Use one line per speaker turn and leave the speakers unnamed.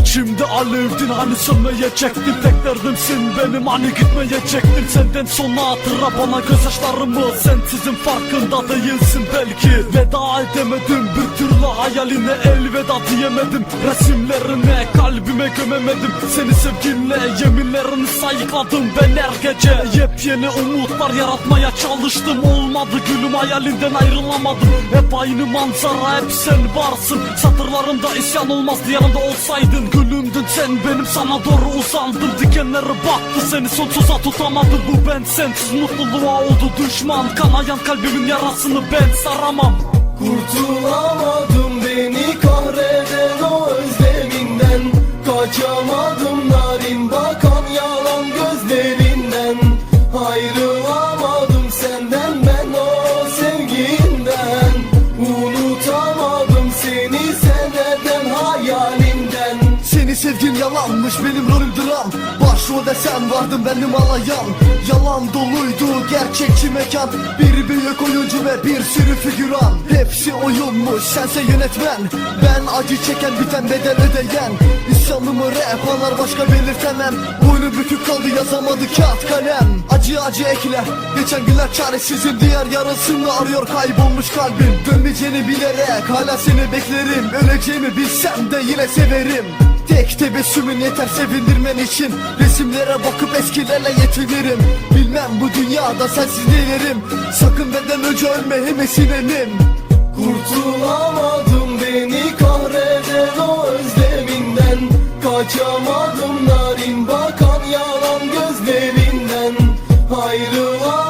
İçimde alevdin hani sönmeyecektin Tek derdimsin benim hani gitmeyecektin Senden sonra hatıra bana gözyaşlarımı Sensizin farkında değilsin belki. Veda edemedim bir türlü hayaline elveda diyemedim. Resimlerine kalbime gömemedim. Seni sevginle yeminlerini sayıkladım ben her gece. Yepyeni umutlar yaratmaya çalıştım. Olmadı gülüm hayalinden ayrılamadım. Hep aynı manzara hep sen varsın. Satırlarımda isyan olmazdı yanımda olsaydın Gülümdün sen benim sana doğru uzandım Dikenleri baktı seni sonsuza tutamadım Bu ben. Sensiz mutluluğa oldu düşman. Kanayan kalbimin yarasını ben saramam.
Kurtulamadım beni kahreden o özleminden. Kaçamadım narin bakan Seni
sevgim yalanmış benim rolüm dram. Başrolde sen vardın benim alayan Yalan doluydu gerçekçi mekan. Bir büyük oyuncu ve bir sürü figüran. Hepsi oyunmuş sense yönetmen. Ben acı çeken biten bedel ödeyen. İsyanımı rap başka belirtemem. Boynu bükük kaldı yazamadı kağıt kalem. Acı acı ekle Geçen günler çaresizim. Diğer yarısını arıyor kaybolmuş kalbim. Dönmeyeceğini bilerek hala seni beklerim. Öleceğimi bilsem de yine severim Tek tebessümün yeter sevindirmen için. Resimlere bakıp eskilerle yetinirim. Bilmem bu dünyada sensiz nelerim. Sakın benden önce ölme hevesinenim
Kurtulamadım beni kahreden o özleminden. Kaçamadım narin bakan yalan gözlerinden. Ayrılamadım